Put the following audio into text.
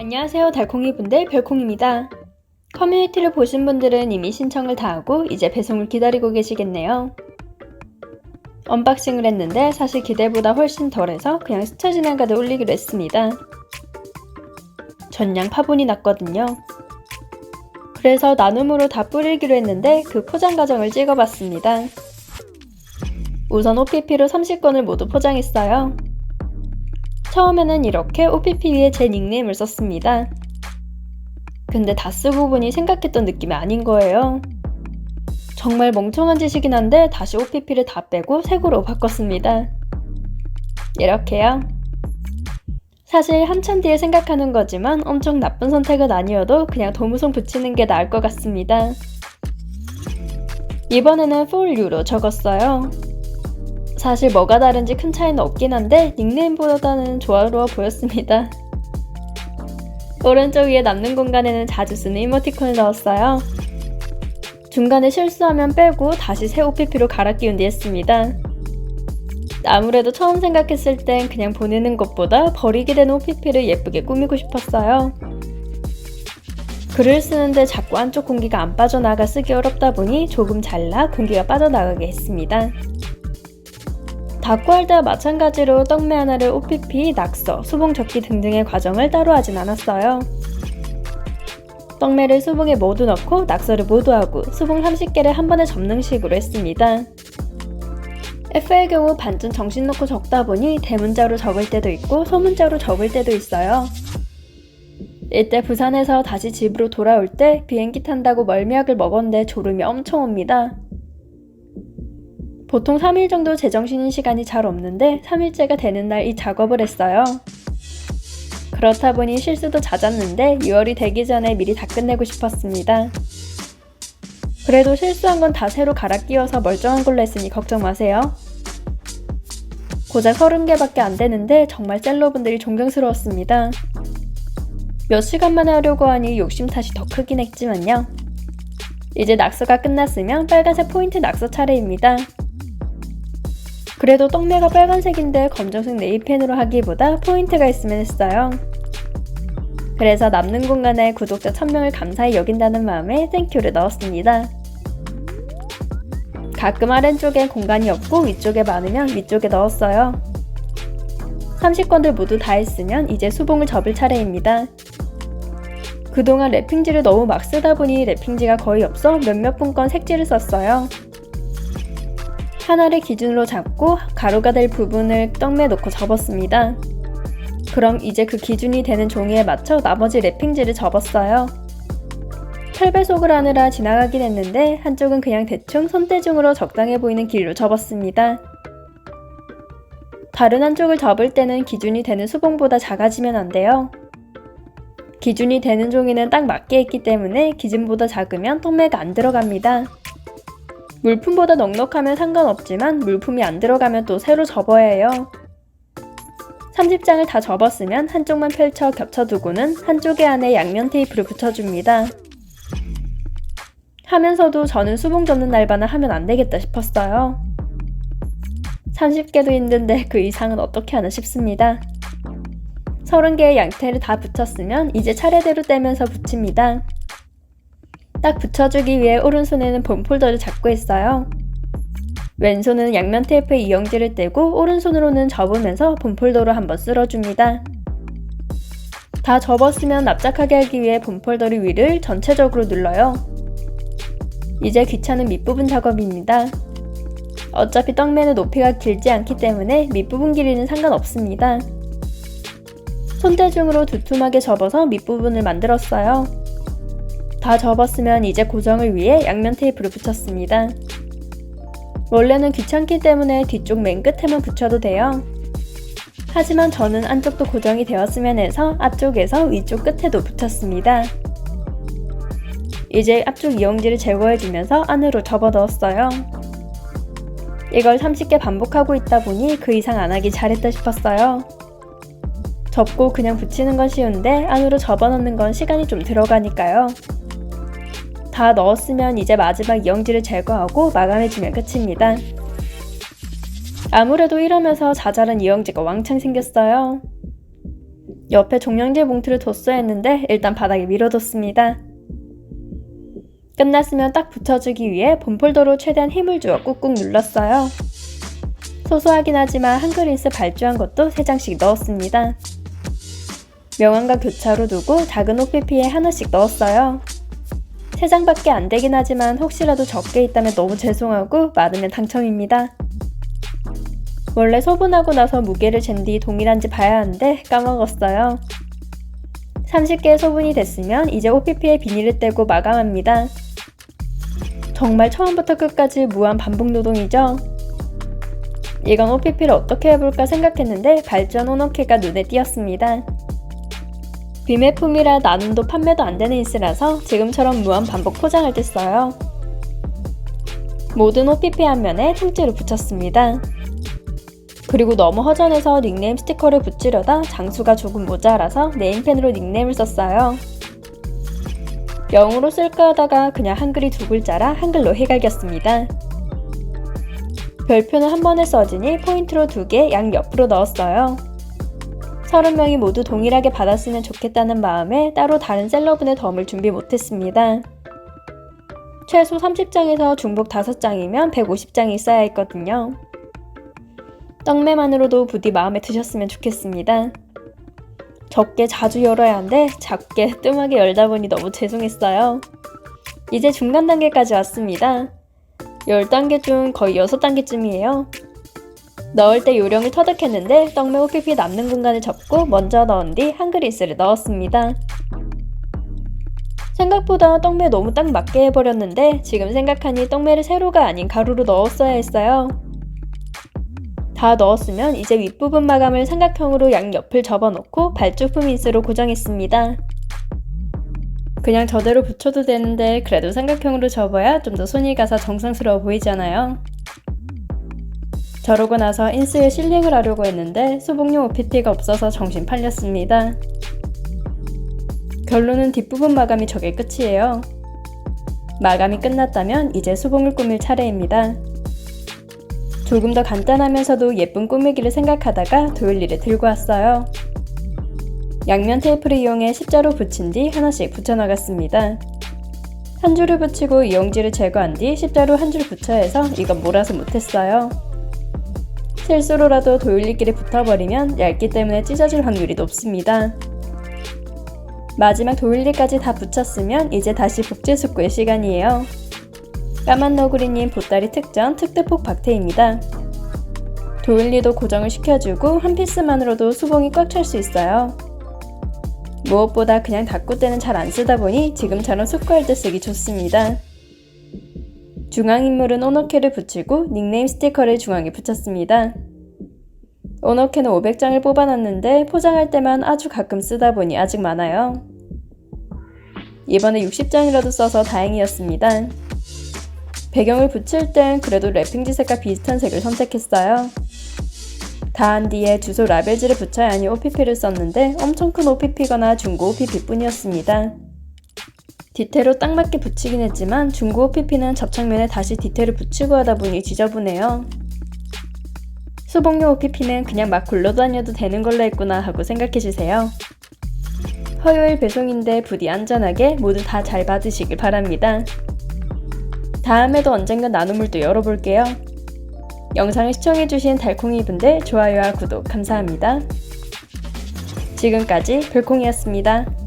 안녕하세요 달콩이 분들 별콩입니다. 커뮤니티를 보신 분들은 이미 신청을 다 하고 이제 배송을 기다리고 계시겠네요. 언박싱을 했는데 사실 기대보다 훨씬 덜해서 그냥 스쳐 지나가듯 올리기로 했습니다. 전량 파본이 났거든요. 그래서 나눔으로 다 뿌리기로 했는데 그 포장 과정을 찍어봤습니다. 우선 OPP로 30건을 모두 포장했어요. 처음에는 이렇게 OPP 위에 제 닉네임을 썼습니다. 근데 다 쓰고 보니 생각했던 느낌이 아닌 거예요. 정말 멍청한 짓이긴 한데 다시 OPP를 다 빼고 색으로 바꿨습니다. 이렇게요. 사실 한참 뒤에 생각하는 거지만 엄청 나쁜 선택은 아니어도 그냥 도무송 붙이는 게 나을 것 같습니다. 이번에는 for you로 적었어요. 사실 뭐가 다른지 큰 차이는 없긴 한데 닉네임보다는 조화로워 보였습니다. 오른쪽 위에 남는 공간에는 자주 쓰는 이모티콘을 넣었어요. 중간에 실수하면 빼고 다시 새 OPP로 갈아 끼운 뒤 했습니다. 아무래도 처음 생각했을 땐 그냥 보내는 것보다 버리게 된 OPP를 예쁘게 꾸미고 싶었어요. 글을 쓰는데 자꾸 안쪽 공기가 안 빠져나가 쓰기 어렵다 보니 조금 잘라 공기가 빠져나가게 했습니다. 닫고 할 때와 마찬가지로 떡메 하나를 OPP, 낙서, 수봉 접기 등등의 과정을 따로 하진 않았어요. 떡메를 수봉에 모두 넣고 낙서를 모두 하고 수봉 30개를 한 번에 접는 식으로 했습니다. F의 경우 반쯤 정신 놓고 적다 보니 대문자로 적을 때도 있고 소문자로 적을 때도 있어요. 이때 부산에서 다시 집으로 돌아올 때 비행기 탄다고 멀미약을 먹었는데 졸음이 엄청 옵니다. 보통 3일 정도 제정신인 시간이 잘 없는데 3일째가 되는 날 이 작업을 했어요. 그렇다 보니 실수도 잦았는데 6월이 되기 전에 미리 다 끝내고 싶었습니다. 그래도 실수한 건 다 새로 갈아 끼워서 멀쩡한 걸로 했으니 걱정 마세요. 고작 30개밖에 안 되는데 정말 셀러분들이 존경스러웠습니다. 몇 시간 만에 하려고 하니 욕심 탓이 더 크긴 했지만요. 이제 낙서가 끝났으면 빨간색 포인트 낙서 차례입니다. 그래도 떡매가 빨간색인데 검정색 네일펜으로 하기보다 포인트가 있으면 했어요. 그래서 남는 공간에 구독자 1000명을 감사히 여긴다는 마음에 땡큐를 넣었습니다. 가끔 아래쪽에 공간이 없고 위쪽에 많으면 위쪽에 넣었어요. 30건들 모두 다 했으면 이제 수봉을 접을 차례입니다. 그동안 랩핑지를 너무 막 쓰다 보니 랩핑지가 거의 없어 몇몇 분건 색지를 썼어요. 하나를 기준으로 잡고 가루가 될 부분을 떡매 놓고 접었습니다. 그럼 이제 그 기준이 되는 종이에 맞춰 나머지 랩핑지를 접었어요. 털배속을 하느라 지나가긴 했는데 한쪽은 그냥 대충 손대중으로 적당해 보이는 길로 접었습니다. 다른 한쪽을 접을 때는 기준이 되는 수봉보다 작아지면 안 돼요. 기준이 되는 종이는 딱 맞게 했기 때문에 기준보다 작으면 떡매가 안 들어갑니다. 물품보다 넉넉하면 상관없지만 물품이 안 들어가면 또 새로 접어야 해요. 30장을 다 접었으면 한쪽만 펼쳐 겹쳐두고는 한쪽에 안에 양면 테이프를 붙여줍니다. 하면서도 저는 수봉 접는 날바나 하면 안 되겠다 싶었어요. 30개도 힘든데 그 이상은 어떻게 하나 싶습니다. 30개의 양태를 다 붙였으면 이제 차례대로 떼면서 붙입니다. 딱 붙여주기 위해 오른손에는 본 폴더를 잡고 있어요. 왼손은 양면 테이프에 이영지를 떼고 오른손으로는 접으면서 본 폴더로 한번 쓸어줍니다. 다 접었으면 납작하게 하기 위해 본 폴더를 위를 전체적으로 눌러요. 이제 귀찮은 밑부분 작업입니다. 어차피 떡매는 높이가 길지 않기 때문에 밑부분 길이는 상관없습니다. 손대중으로 두툼하게 접어서 밑부분을 만들었어요. 다 접었으면 이제 고정을 위해 양면 테이프를 붙였습니다. 원래는 귀찮기 때문에 뒤쪽 맨 끝에만 붙여도 돼요. 하지만 저는 안쪽도 고정이 되었으면 해서 앞쪽에서 위쪽 끝에도 붙였습니다. 이제 앞쪽 이용지를 제거해주면서 안으로 접어 넣었어요. 이걸 30개 반복하고 있다 보니 그 이상 안 하기 잘했다 싶었어요. 접고 그냥 붙이는 건 쉬운데 안으로 접어 넣는 건 시간이 좀 들어가니까요. 다 넣었으면 이제 마지막 이영지를 제거하고 마감해주면 끝입니다. 아무래도 이러면서 자잘한 이영지가 왕창 생겼어요. 옆에 종량제 봉투를 뒀어야 했는데 일단 바닥에 밀어뒀습니다. 끝났으면 딱 붙여주기 위해 본폴더로 최대한 힘을 주어 꾹꾹 눌렀어요. 소소하긴 하지만 한글인스 발주한 것도 3장씩 넣었습니다. 명함과 교차로 두고 작은 OPP에 하나씩 넣었어요. 3장밖에 안 되긴 하지만 혹시라도 적게 있다면 너무 죄송하고 많으면 당첨입니다. 원래 소분하고 나서 무게를 잰 뒤 동일한지 봐야 하는데 까먹었어요. 30개의 소분이 됐으면 이제 OPP에 비닐을 떼고 마감합니다. 정말 처음부터 끝까지 무한 반복 노동이죠. 이건 OPP를 어떻게 해볼까 생각했는데 발전 오너케가 눈에 띄었습니다. 비매품이라 나눔도 판매도 안 되는 인스라서 지금처럼 무한 반복 포장할 때 써요. 모든 OPP 한 면에 통째로 붙였습니다. 그리고 너무 허전해서 닉네임 스티커를 붙이려다 장수가 조금 모자라서 네임펜으로 닉네임을 썼어요. 영어로 쓸까 하다가 그냥 한글이 두 글자라 한글로 헷갈겼습니다. 별표는 한 번에 써지니 포인트로 두 개 양 옆으로 넣었어요. 30명이 모두 동일하게 받았으면 좋겠다는 마음에 따로 다른 셀러분의 덤을 준비 못했습니다. 최소 30장에서 중복 5장이면 150장이 있어야 했거든요. 떡매만으로도 부디 마음에 드셨으면 좋겠습니다. 적게 자주 열어야 하는데 작게 뜸하게 열다 보니 너무 죄송했어요. 이제 중간 단계까지 왔습니다. 10단계 중 거의 6단계쯤이에요. 넣을 때 요령을 터득했는데 떡매 OPP 남는 공간을 접고 먼저 넣은 뒤 한 그리스를 넣었습니다. 생각보다 떡매 너무 딱 맞게 해버렸는데 지금 생각하니 떡매를 세로가 아닌 가로로 넣었어야 했어요. 다 넣었으면 이제 윗부분 마감을 삼각형으로 양옆을 접어놓고 발주품 인스로 고정했습니다. 그냥 저대로 붙여도 되는데 그래도 삼각형으로 접어야 좀 더 손이 가서 정성스러워 보이잖아요. 저러고 나서 인스에 실링을 하려고 했는데 수복용 OPT가 없어서 정신 팔렸습니다. 결론은 뒷부분 마감이 저게 끝이에요. 마감이 끝났다면 이제 수봉을 꾸밀 차례입니다. 조금 더 간단하면서도 예쁜 꾸미기를 생각하다가 도일리를 들고 왔어요. 양면 테이프를 이용해 십자로 붙인 뒤 하나씩 붙여나갔습니다. 한 줄을 붙이고 이용지를 제거한 뒤 십자로 한 줄 붙여야 해서 이건 몰아서 못했어요. 실수로라도 도일리끼리 붙어버리면 얇기 때문에 찢어질 확률이 높습니다. 마지막 도일리까지 다 붙였으면 이제 다시 복제 숙구의 시간이에요. 까만 너구리님 보따리 특전 특대폭 박태입니다. 도일리도 고정을 시켜주고 한 피스만으로도 수봉이 꽉 찰 수 있어요. 무엇보다 그냥 닫고 때는 잘 안 쓰다 보니 지금처럼 숙구할 때 쓰기 좋습니다. 중앙 인물은 오너케를 붙이고 닉네임 스티커를 중앙에 붙였습니다. 오너케는 500장을 뽑아놨는데 포장할 때만 아주 가끔 쓰다 보니 아직 많아요. 이번에 60장이라도 써서 다행이었습니다. 배경을 붙일 땐 그래도 랩핑지 색과 비슷한 색을 선택했어요. 다한 뒤에 주소 라벨지를 붙여야 하니 OPP를 썼는데 엄청 큰 OPP거나 중고 OPP 뿐이었습니다. 디테일로 딱 맞게 붙이긴 했지만 중고 OPP는 접착면에 다시 디테일을 붙이고 하다 보니 지저분해요. 수복용 OPP는 그냥 막 굴러다녀도 되는 걸로 했구나 하고 생각해 주세요. 화요일 배송인데 부디 안전하게 모두 다 잘 받으시길 바랍니다. 다음에도 언젠가 나눔을또 열어볼게요. 영상을 시청해주신 달콩이 분들 좋아요와 구독 감사합니다. 지금까지 별콩이었습니다.